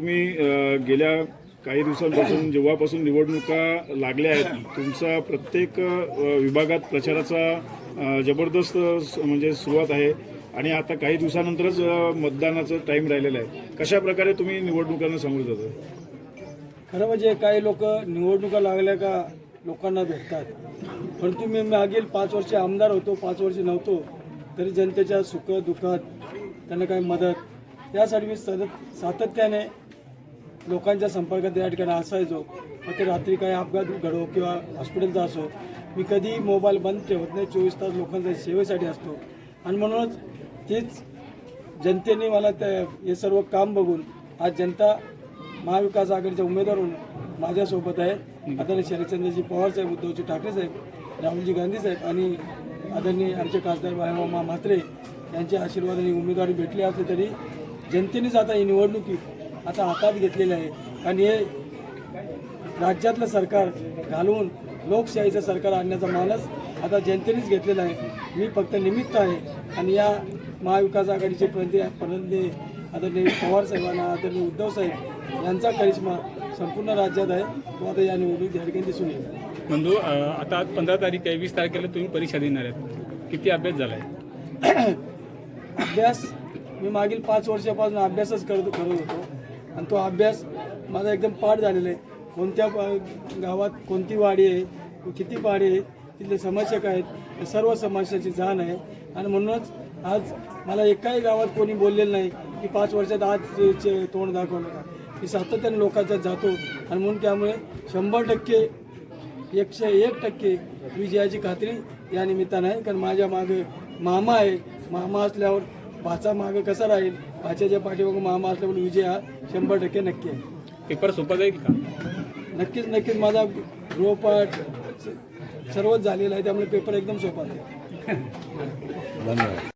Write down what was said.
तुम्ही गेल्या काही दिवसांपासून जेव्हापासून निवडणुका लागल्या आहेत तुमचा प्रत्येक विभागात प्रचाराचा जबरदस्त स- म्हणजे सुरुवात आहे आणि आता काही दिवसानंतरच मतदानाचं टाईम राहिलेलं आहे. कशा प्रकारे तुम्ही निवडणुकांना सामोरे जाता? खरं म्हणजे काही लोक निवडणुका लागल्या का लोकांना भेटतात. परंतु मी मागील पाच वर्ष आमदार होतो पाच वर्ष नव्हतो तरी जनतेच्या सुख दुःखात त्यांना काही मदत. यासाठी मी सतत सातत्याने लोकांच्या संपर्कात या ठिकाणी असायचो. मग ते रात्री काही अपघात घडो किंवा हॉस्पिटलचा असो मी कधी मोबाईल बंद ठेवत नाही. चोवीस तास लोकांच्या सेवेसाठी असतो. आणि म्हणूनच तेच जनतेने मला त्या हे सर्व काम बघून आज जनता महाविकास आघाडीच्या उमेदवार म्हणून माझ्यासोबत आहे. आदरणीय शरदचंद्रजी पवार साहेब उद्धवजी ठाकरे साहेब राहुलजी गांधी साहेब आणि आदरणीय आमचे खासदार बाळामामा म्हात्रे यांच्या आणि उमेदवारी भेटली असली तरी जनतेनेच आता ही निवडणुकी आता हातात घेतलेली आहे. आणि हे राज्यातलं सरकार घालवून लोकशाहीचं सरकार आणण्याचा मानस आता जनतेनेच घेतलेला आहे. मी फक्त निमित्त आहे. आणि या महाविकास आघाडीचे प्रतिनिधी प्रतिनिधी आदरणीय पवार साहेबांना आदरणीय उद्धव साहेब यांचा करिश्मा संपूर्ण राज्यात आहे. तो आता या निवडणुकीत ठिकाणी दिसून येईल. बंधू आता आज पंधरा तारीख आहे वीस तारखेला तुम्ही परीक्षा देणार आहेत. किती अभ्यास झालाय? अभ्यास मी मागील पाच वर्षापासून अभ्यासच करत करत होतो. आणि तो अभ्यास माझा एकदम पाठ झालेला आहे. कोणत्या गावात कोणती वाडी आहे किती वाडी आहे तिथले समस्या काय आहेत या सर्व समस्याची जाण आहे. आणि म्हणूनच आज मला एकाही गावात कोणी बोललेलं नाही की पाच वर्षात आज तोंड दाखवलं का. मी सातत्याने लोकांच्यात जातो आणि म्हणून त्यामुळे शंभर टक्के एकशे एक टक्के विजयाची खात्री या निमित्तानं आहे. कारण माझ्या मागे मामा आहे. मामा असल्यावर भाचा मागे कसा राहील? भाच्याच्या पाठीमागे मामा असल्यावर विजय हा शंभर टक्के नक्की आहे. पेपर सोपा जाईल का? नक्कीच नक्कीच. माझा गृहपाठ सर्वच झालेला आहे त्यामुळे पेपर एकदम सोपा आहे धन्यवाद.